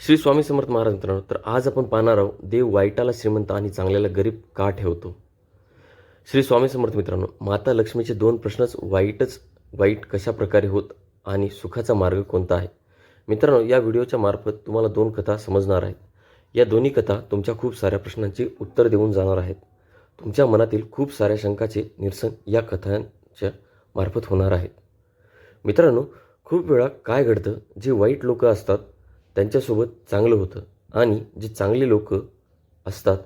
श्री स्वामी समर्थ महाराज मित्रांनो तर आज आपण पाहणार आहोत देव वाईटाला श्रीमंत आणि चांगल्याला गरीब का ठेवतो? श्री स्वामी समर्थ मित्रांनो माता लक्ष्मीचे दोन प्रश्नच वाईटच वाईट कशा प्रकारे होत आणि सुखाचा मार्ग कोणता आहे? मित्रांनो या व्हिडिओच्या मार्फत तुम्हाला दोन कथा समजणार आहेत. या दोन्ही कथा तुमच्या खूप साऱ्या प्रश्नांची उत्तर देऊन जाणार आहेत. तुमच्या मनातील खूप साऱ्या शंकाचे निरसन या कथांच्या मार्फत होणार आहेत मित्रांनो खूप वेळा काय घडतं जे वाईट लोक असतात त्यांच्यासोबत चांगलं होतं. आणि जे चांगले लोक असतात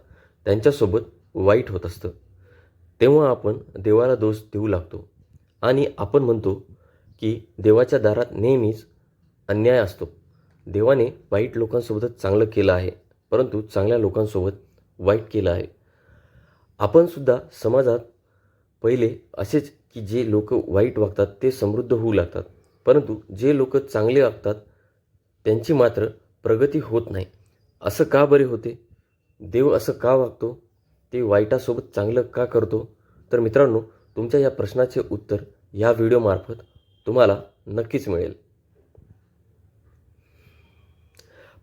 त्यांच्यासोबत वाईट होत असतं. तेव्हा आपण देवाला दोष देऊ लागतो. आणि आपण म्हणतो की देवाच्या दारात नेहमीच अन्याय असतो. देवाने वाईट लोकांसोबतच चांगलं केलं आहे परंतु चांगल्या लोकांसोबत वाईट केलं आहे. आपणसुद्धा समाजात पहिले असेच की जे लोक वाईट वागतात ते समृद्ध होऊ लागतात. परंतु जे लोक चांगले वागतात त्यांची मात्र प्रगती होत नाही. असं का बरे होते? देव असं का वागतो? ते वाईटासोबत चांगलं का करतो? तर मित्रांनो तुमच्या या प्रश्नाचे उत्तर या व्हिडिओमार्फत तुम्हाला नक्कीच मिळेल.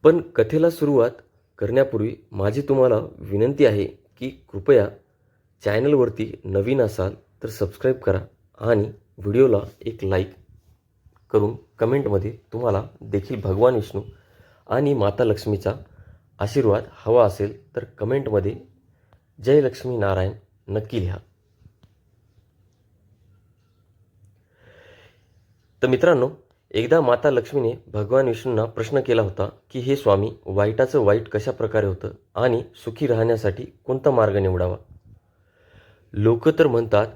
पण कथेला सुरुवात करण्यापूर्वी माझी तुम्हाला विनंती आहे की कृपया चॅनलवरती नवीन असाल तर सबस्क्राईब करा आणि व्हिडिओला एक लाईक करून कमेंटमध्ये तुम्हाला देखील भगवान विष्णू आणि माता लक्ष्मीचा आशीर्वाद हवा असेल तर कमेंटमध्ये जय लक्ष्मी नारायण नक्की लिहा. तर मित्रांनो एकदा माता लक्ष्मीने भगवान विष्णूंना प्रश्न केला होता की हे स्वामी वाईटाचं वाईट कशा प्रकारे होतं आणि सुखी राहण्यासाठी कोणता मार्ग निवडावा? लोक तर म्हणतात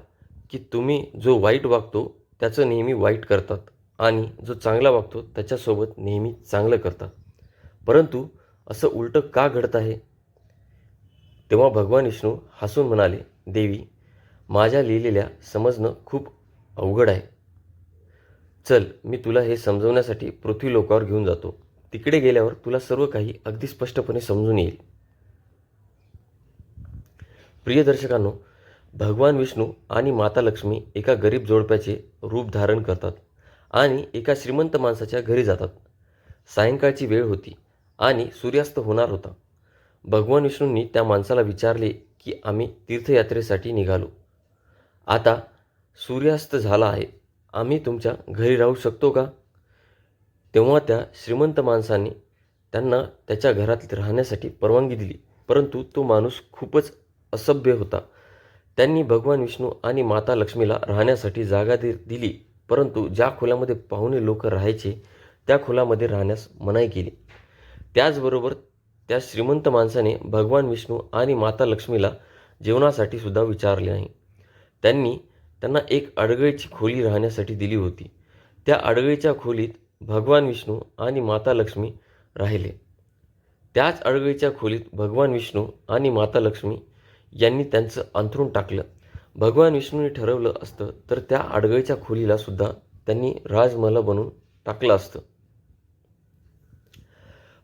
की तुम्ही जो वाईट वागतो त्याचं नेहमी वाईट करतात. आणि जो चांगला वागतो त्याच्यासोबत नेहमी चांगलं करतात. परंतु असं उलटं का घडत आहे? तेव्हा भगवान विष्णू हसून म्हणाले देवी माझ्या लिहिलेल्या समजणं खूप अवघड आहे. चल मी तुला हे समजवण्यासाठी पृथ्वी लोकावर घेऊन जातो. तिकडे गेल्यावर तुला सर्व काही अगदी स्पष्टपणे समजून येईल. प्रिय दर्शकांनो भगवान विष्णू आणि माता लक्ष्मी एका गरीब जोडप्याचे रूप धारण करतात. आणि एका श्रीमंत माणसाच्या घरी जातात. सायंकाळची वेळ होती आणि सूर्यास्त होणार होता. भगवान विष्णूंनी त्या माणसाला विचारले की आम्ही तीर्थयात्रेसाठी निघालो. आता सूर्यास्त झाला आहे. आम्ही तुमच्या घरी राहू शकतो का? तेव्हा त्या श्रीमंत माणसाने त्यांना त्याच्या घरात राहण्यासाठी परवानगी दिली. परंतु तो माणूस खूपच असभ्य होता. त्यांनी भगवान विष्णू आणि माता लक्ष्मीला राहण्यासाठी जागा दि दिली. परंतु ज्या खोल्यामध्ये पाहुणे लोक राहायचे त्या खोल्यामध्ये राहण्यास मनाई केली. त्याचबरोबर त्या श्रीमंत माणसाने भगवान विष्णू आणि माता लक्ष्मीला जेवणासाठी सुद्धा विचारले नाही. त्यांनी त्यांना एक अडगळीची खोली राहण्यासाठी दिली होती. त्या अडगळीच्या खोलीत भगवान विष्णू आणि माता लक्ष्मी राहिले. त्याच अडगळीच्या खोलीत भगवान विष्णू आणि माता लक्ष्मी यांनी त्यांचं अंथरूण टाकलं. भगवान विष्णूने ठरवलं असतं तर त्या आडगळीच्या खोलीला सुद्धा त्यांनी राजमहल बनवून टाकलं असतं.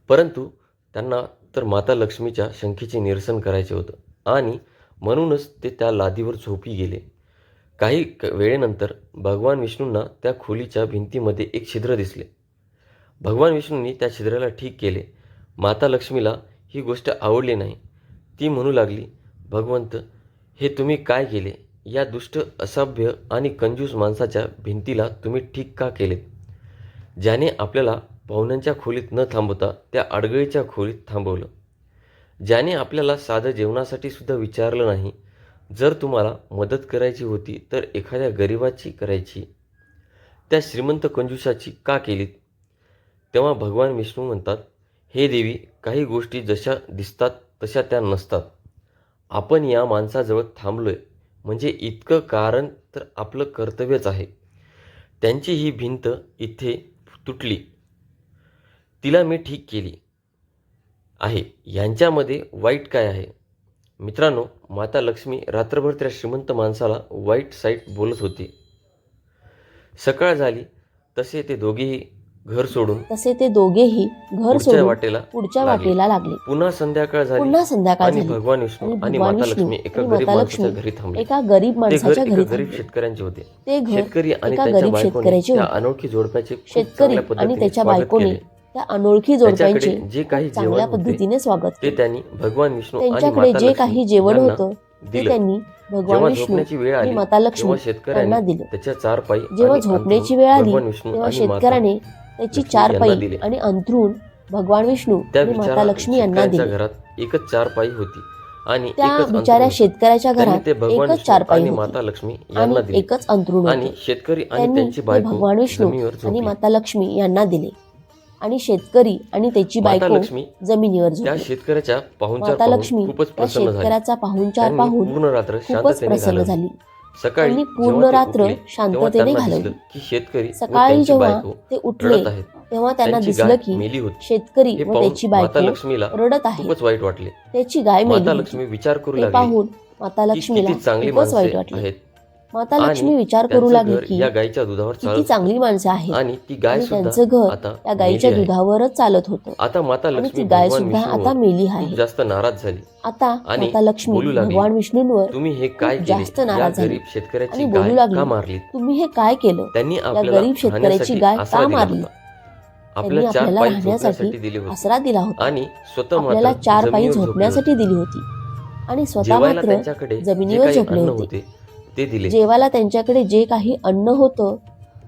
परंतु त्यांना तर माता लक्ष्मीच्या शंखेचे निरसन करायचे होतं आणि म्हणूनच ते त्या लादीवर झोपी गेले. काही वेळेनंतर भगवान विष्णूंना त्या खोलीच्या भिंतीमध्ये एक छिद्र दिसले. भगवान विष्णूंनी त्या छिद्राला ठीक केले. माता लक्ष्मीला ही गोष्ट आवडली नाही. ती म्हणू लागली भगवंत हे तुम्ही काय केले? या दुष्ट असभ्य आणि कंजूस माणसाच्या भिंतीला तुम्ही ठीक का केले? ज्याने आपल्याला पाहुण्यांच्या खोलीत न थांबवता त्या अडगळीच्या खोलीत थांबवलं. ज्याने आपल्याला साधं जेवणासाठी सुद्धा विचारलं नाही. जर तुम्हाला मदत करायची होती तर एखाद्या गरिबाची करायची. त्या श्रीमंत कंजूसाची का केलीत? तेव्हा भगवान विष्णू म्हणतात हे देवी काही गोष्टी जशा दिसतात तशा त्या नसतात. आपण या माणसाजवळ थांबलोय. म्हणजे इतकं कारण तर आपलं कर्तव्यच आहे. त्यांची ही भिंत इथे तुटली. तिला मी ठीक केली. आहे. यांच्यामध्ये वाईट काय आहे? मित्रांनो माता लक्ष्मी रात्रभर त्या श्रीमंत माणसाला वाईट साईट बोलत होती. सकाळ झाली. तसे ते दोघेही घर सोडून तसे ते दोघेही घर सोडून वाटेला पुढच्या वाटेला लागले. पुन्हा संध्याकाळ झाली पुन्हा संध्याकाळ आणि झाली. भगवान विष्णू आणि माता लक्ष्मी एका गरीब माता माणसाच्या लक्ष्मी घरी थांबले. एका गरीब माणसाच्या घरी गरीब शेतकऱ्यांचे होते. ते घर शेतकरी आणि एका त्याच्या गरीब बायकोने शेतकऱ्याचे त्या अनोळखी जोडप्याचे शेतकरी आणि त्याच्या बायकोने त्या अनोळखी जोडप्यांचे जे काही चांगल्या पद्धतीने स्वागत ते त्यांनी भगवान विष्णू त्यांच्याकडे जे काही जेवण यांना होतं ते त्यांनी भगवान विष्णूची वेळ आली माता लक्ष्मी शेतकऱ्यांना शेतकऱ्याने दिलं. त्याच्या चार पायी जेव्हा झोपण्याची वेळ आली तेव्हा शेतकऱ्याने त्याची चार पाई आणि अंतरुण भगवान विष्णू माता लक्ष्मी यांना दिली. घरात एकच चार पाई होती आणि त्या बिचाऱ्या शेतकऱ्याच्या घरात एकच चार पाई आणि माता लक्ष्मी यांना एकच अंतरुण आणि शेतकरी आणि त्यांची भगवान विष्णू आणि माता लक्ष्मी यांना दिले. आणि शेतकरी आणि त्याची बायको लक्ष्मी जमिनीवर त्या शेतकऱ्याच्या पाहुणचार माता पाहून लक्ष्मी खूपच प्रसन्न झाली. शेतकऱ्याचा पाहुणचार चार पाहून पूर्ण रात्र शांततेने प्रसन्न झाली. सकाळी पूर्ण रात्र शांततेने घालवली. की शेतकरी सकाळी जेव्हा ते उठले तेव्हा त्यांना दिसलं की शेतकरी व त्याची बायको लक्ष्मीला रडत आहे खूपच वाईट वाटले. त्याची गाय माता लक्ष्मी विचार करू पाहून माता लक्ष्मीला खूपच वाईट वाटले. माता लक्ष्मी विचार करू लागली की या गायीच्या दुधावर किती चांगली माणसं आहेत. आणि ती गाय त्यांचं घर या गायीच्या दुधावरच चालत होत. आता माता लक्ष्मी गाय सुद्धा आता मेली आहे. जास्त नाराज झाली. आता माता लक्ष्मी भगवान विष्णूंवर तुम्ही हे काय जास्त नाराज झाली. शेतकऱ्याची बोलू लागली मारली? तुम्ही हे काय केलं? त्यांनी गरीब शेतकऱ्याची गाय का मारली? आपल्याला आपल्याला राहण्यासाठी आसरा दिला होता. आणि स्वतः आपल्याला चार पायी झोपण्यासाठी दिली होती. आणि स्वतः मात्र जमिनीवर झोपले होते ते दिले. जेवायला त्यांच्याकडे जे काही अन्न होत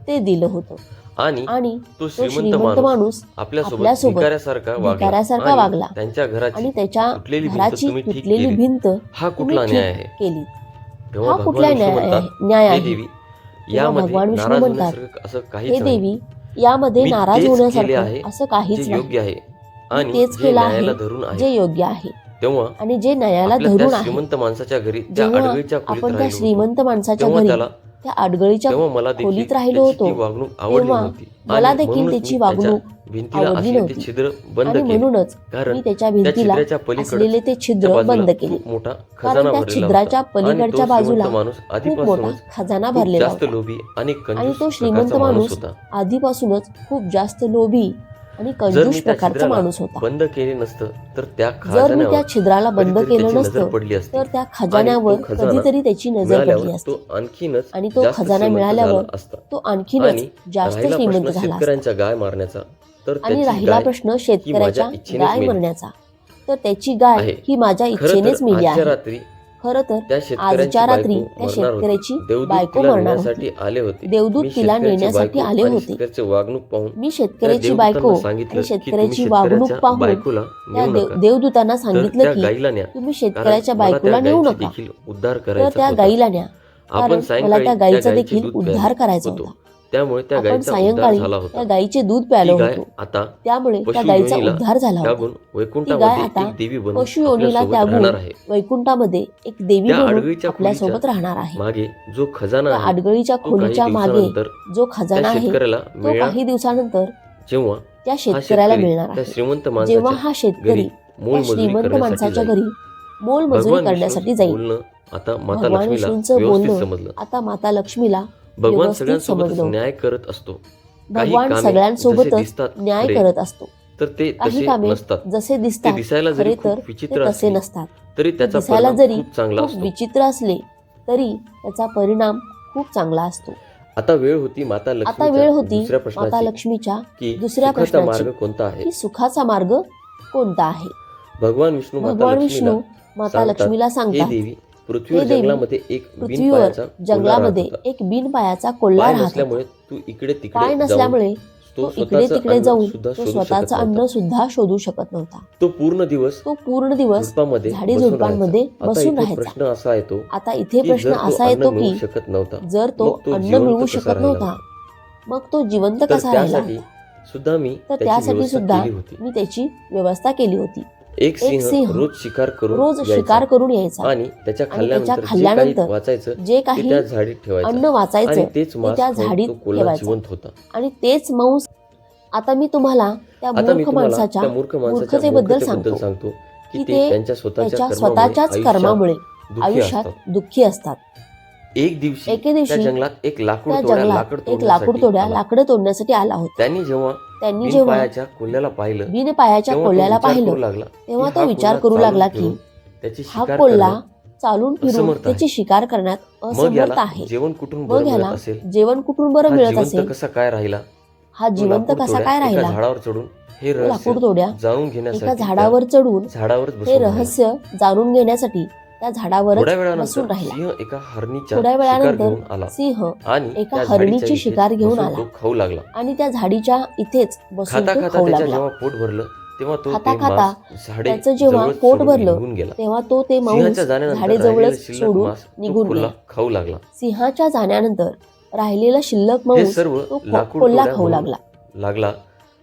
ते दिलं होतं. आणि आणि तो श्रीमंत माणूस आपल्यासोबत भिकाऱ्यासारखा वागला. त्यांच्या घराची आणि त्याच्या घराची तुटलेली भिंत हा कुठला न्याय आहे? केली. हा कुठला न्याय न्याय आहे. भगवान विष्णू म्हणतात असं काही देवी यामध्ये नाराज होण्यासाठी असं काहीच योग्य आहे. आणि तेच केलं आहे. जे योग्य आहे. तेव्हा आणि जे नयाला धरून श्रीमंत माणसाच्या घरी आपण त्या श्रीमंत माणसाच्या घरी त्या आडगळीच्या खोलीत राहिलो होतो वागणूक आवडली मला देखील त्याची वागणूक भिंतीला असलेले छिद्र बंद म्हणूनच कारण त्याच्या भिंतीला असलेले ते छिद्र बंद केले. मोठा खजाना त्या छिद्राच्या पलीकडच्या बाजूला माणूस खूप मोठा खजाना भरलेला जास्त आणि तो श्रीमंत माणूस आधीपासूनच खूप जास्त लोभी आणि कंजूष प्रकारचा माणूस होता. बंद केले नसतं तर त्या जर मी त्या छिद्राला बंद केलं नसतं तर त्या खजान्यावर कधीतरी त्याची नजर पडली असते. आणखीनच आणि तो खजाना मिळाल्यावर तो आणखीनच जास्त श्रीमंत झाला शेतकऱ्यांच्या गाय मारण्याचा तर आणि राहिला प्रश्न शेतकऱ्याच्या गाय मरण्याचा. तर त्याची गाय ही माझ्या इच्छेनेच मिळाली आहे. खर तर आजच्या रात्री त्या शेतकऱ्याची बायको मरण्यासाठी आले होते. देवदूत तिला नेण्यासाठी आले होते. वागणूक पाहून मी शेतकऱ्याची बायको आणि शेतकऱ्याची वागणूक पाहून त्या देवदूतांना सांगितलं की तुम्ही शेतकऱ्याच्या बायकोला नेऊ नका. उद्धार तर त्या गाईला न्या आपण मला त्या गाईचा देखील उद्धार करायचा होता. त्यामुळे त्या आपण सायंकाळी त्या गायीचे दूध प्यालो होतो. आता त्यामुळे त्या गायीचा उद्धार झाला ती गाय आता एक देवी बनून पशुयोनीला आपल्यासोबत वैकुंठामध्ये एक देवी त्या म्हणून आडगळीच्या आपल्यासोबत राहणार आहे. मागे जो खजाना आडगळीच्या खोलीच्या मागे जो खजाना आहे तो काही दिवसानंतर जेव्हा त्या शेतकऱ्याला मिळणार आहे. श्रीमंत जेव्हा हा शेतकरी श्रीमंत माणसाच्या घरी मोल मजुरी करण्यासाठी जाईल. आता माता लक्ष्मीला आता माता लक्ष्मीला भगवान सगळ्यांसोबत न्याय करत असतो. भगवान सगळ्यांसोबत न्याय करत असतो. तर ते काही कामे जसे दिसतात दिसायला जरी तर विचित्र तसे नसतात. तरी त्याचा दिसायला जरी चांगला विचित्र असले तरी त्याचा परिणाम खूप चांगला असतो. आता वेळ होती माता आता वेळ होती माता लक्ष्मीच्या दुसऱ्या प्रश्नाचा मार्ग कोणता आहे? सुखाचा मार्ग कोणता आहे? भगवान विष्णू भगवान विष्णू माता लक्ष्मीला सांगतात पृथ्वीवर जंगलामध्ये एक पृथ्वीवर जंगलामध्ये एक बिन पायाचा कोल्हा नसल्यामुळे तू इकडे पाय नसल्यामुळे तो इकडे तिकडे जाऊन तो स्वतःचं अन्न सुद्धा शोधू शकत नव्हता. तो पूर्ण दिवस तो पूर्ण दिवस झाडी झुडपांमध्ये बसून राहायचा. प्रश्न असा येतो आता इथे प्रश्न असा येतो की शकत नव्हता जर तो अन्न मिळवू शकत नव्हता मग तो जिवंत कसा राहिला? सुद्धा मी तर त्यासाठी सुद्धा मी त्याची व्यवस्था केली होती. एक सिंह रोज शिकार करून रोज शिकार करून यायचा. आणि त्याच्या खाल्ल्यानंतर वाचायचं जे काही झाडीत ठेवायचं. अन्न वाचायचं तेच त्या झाडीत जिवंत होता. आणि तेच मांस आता मी तुम्हाला त्या मूर्ख माणसाच्या मूर्खतेबद्दल सांगतो की ते त्यांच्या स्वतःच्या स्वतःच्याच कर्मामुळे आयुष्यात दुःखी असतात. एक दिवशी एके दिवशी त्या जंगलात एक लाकूड तोड्या लाकूड जंगलात एक लाकूड तोड्या आला. लाकडं तोडण्यासाठी आला होता. त्यांनी जेव्हा त्यांनी जेव्हा पायाच्या कोल्ह्याला पाहिलं बिन पायाच्या कोल्ह्याला पाहिलं लागला तेव्हा तो विचार करू लागला की त्याची हा कोल्हा चालून फिरून त्याची शिकार करण्यात असमर्थ आहे. जेवण कुठून बरं मग मिळत याला असेल? जेवण कुठून बरं मिळत जिवंत असेल? कसा काय राहिला? हा तो जिवंत कसा काय राहिला? झाडावर चढून हे लाकूड तोड्या जाणून एका घेण्यासाठी झाडावर चढून झाडावर हे रहस्य जाणून घेण्यासाठी त्या झाडावरच थोड्या बसून राहिला. सिंह एका थोड्या शिकार वेळानंतर सिंह आणि एका हरणीची शिकार घेऊन आला. खाऊ लागला. आणि त्या झाडीच्या इथेच बसून खाऊ लागला. जेव्हा पोट भरलं तेव्हा तो खाता खाता झाडे त्याचं जेव्हा पोट भरलं, तेव्हा तो ते मांस झाडेजवळच राहिलेलं शिल्लक सोडून निघून गेला. खाऊ लागला. सिंहाच्या जाण्यानंतर राहिलेला शिल्लक मांस सर्व तो कोल्हा खाऊ लागला. लागला.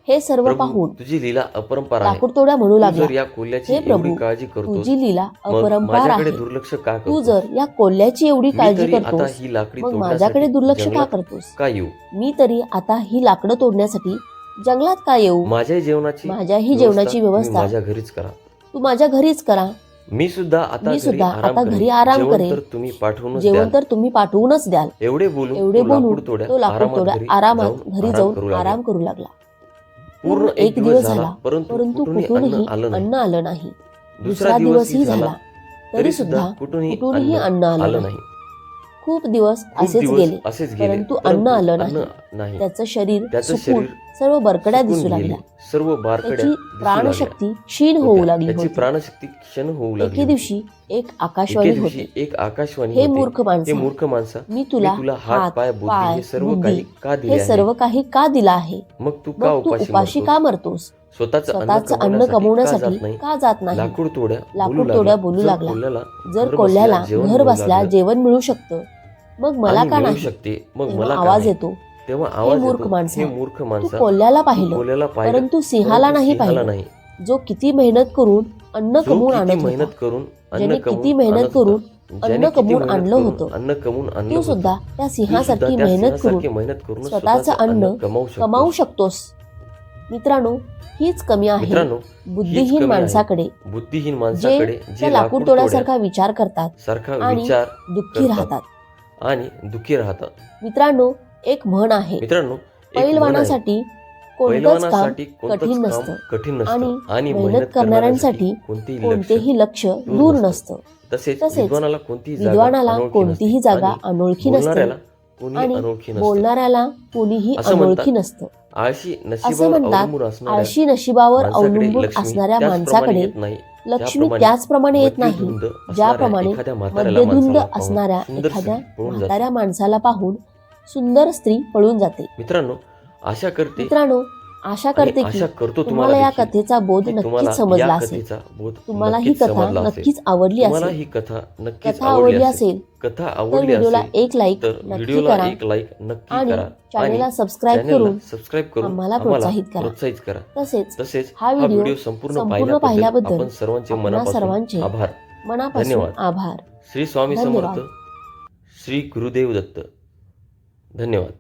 हे सर्व पाहून तुझी लीला अपरंपार आहे. लाकूड तोड्या म्हणू लागला. या कोल्ह्याची प्रभू, एवढी काळजी करतोस तुझी लीला अपरंपार माझ्याकडे आहे. दुर्लक्ष का तू करतोस? जर या कोल्ह्याची एवढी काळजी तरी आता करतोस ही लाकडी मग माझ्याकडे दुर्लक्ष का जंगलात करतोस? का येऊ? मी तरी आता ही लाकडं तोडण्यासाठी जंगलात का येऊ? माझ्याही जेवणाची माझ्याही जेवणाची व्यवस्था. माझ्या घरीच करा. तू माझ्या घरीच करा. मी सुद्धा आता मी घरी सुद्धा आराम आता. घरी आराम करेन. तर तुम्ही पाठवूनच जेवण द्याल. तर तुम्ही पाठवूनच द्याल. एवढे बोलून एवढे बोलून तोड्या तो लाकूड आरामात तोड्या घरी आरामात जाऊन घरी जाऊन. आराम करू लागला. पूर्ण एक दिवस झाला परंतु कुठूनही अन्न आलं नाही. दुसरा दिवसही झाला. तरी सुद्धा कुठूनही अन्न आलं नाही. खूप दिवस असेच गेले. परंतु अन्न आलं नाही. त्याचं शरीर सर्व बरकड्या दिसू गेले. लागल्या. सर्व त्याची प्राणशक्ती क्षीण होऊ. लागली प्राणशक्ती क्षण होऊ एके लागली दिवशी एक एके आकाशवाणी होती एक आकाशवाणी हे. मूर्ख हे माणसा मूर्ख माणसा. मी तुला हात पाय हे सर्व काही का दिले हे सर्व काही का दिलं आहे? मग तू का उपाशी? का मरतोस? स्वतःचं अन्न कमवण्यासाठी का जात नाही? लाकूड तोड्या लाकूड बोलू तोड्या लागला. बोलू जर लागला. कोल्ह्याला जर घर कोल्ह्याला जेवण घर मिळू बसल्या जेवण मिळू शकतं. मग मला का नाही? शकते. मग मला आवाज? येतो. तेव्हा आवाज मूर्ख माणसा, मूर्ख माणसा. कोल्ह्याला पाहिलं. परंतु सिंहाला नाही पाहिलं. नाही. जो किती मेहनत करून अन्न कमवून आणत मेहनत करून अन्न किती मेहनत करून अन्न कमवून आणलं होतं. अन्न कमवून आणलं. सुद्धा त्या सिंहासारखी मेहनत करून मेहनत करून स्वतःचं अन्न कमावू शकतोस. मित्रांनो हीच कमी आहे बुद्धिहीन. माणसाकडे बुद्धिहीन माणसाकडे जे लाकूड तोड्यासारखा विचार करतात सारखा आणि विचार दुःखी. राहतात आणि दुःखी राहतात मित्रांनो एक म्हण आहे मित्रांनो पैलवानासाठी कोणतंच काम कठीण नसतं. कठीण आणि मेहनत करणाऱ्यांसाठी कोणतेही लक्ष दूर नसतं. तसेच विद्वानाला कोणतीही जागा अनोळखी नसते. कोणी अनोळखी नसतं बोलणाऱ्याला कोणीही असं अनोळखी. नसतं आळशी असं नशिबावर म्हणतात, अवलंबून असणाऱ्या आळशी नशिबावर माणसाकडे अवलंबून लक्ष्मी असणाऱ्या त्याचप्रमाणे माणसाकडे येत नाही. लक्ष्मी त्याचप्रमाणे येत नाही मध्यधुंद असणाऱ्या ज्याप्रमाणे एखाद्या म्हाताऱ्याला मध्यधुंद माणसाला पाहून असणाऱ्या सुंदर एखाद्या स्त्री पळून जाते. म्हाताऱ्या माणसाला पाहून सुंदर स्त्री पळून जाते मित्रांनो आशा करते मित्रांनो आशा करते की तुम्हाला या कथेचा बोध नक्कीच समजला असेल. तुम्हाला ही कथा. नक्कीच आवडली असेल. ही कथा आवडली असेल. कथा तर आवडली व्हिडिओला एक लाईक नक्की व्हिडिओला करा एक लाईक नक्की आणि चॅनेलला सबस्क्राईब करून सबस्क्राईब करून आम्हाला प्रोत्साहित करा. प्रोत्साहित करा. तसेच तसेच हा व्हिडिओ व्हिडिओ संपूर्ण पाहिल्याबद्दल सर्वांचे मनापासून सर्वांचे आभार. मनापासून धन्यवाद. आभार. श्री स्वामी. समर्थ श्री गुरुदेव दत्त. धन्यवाद.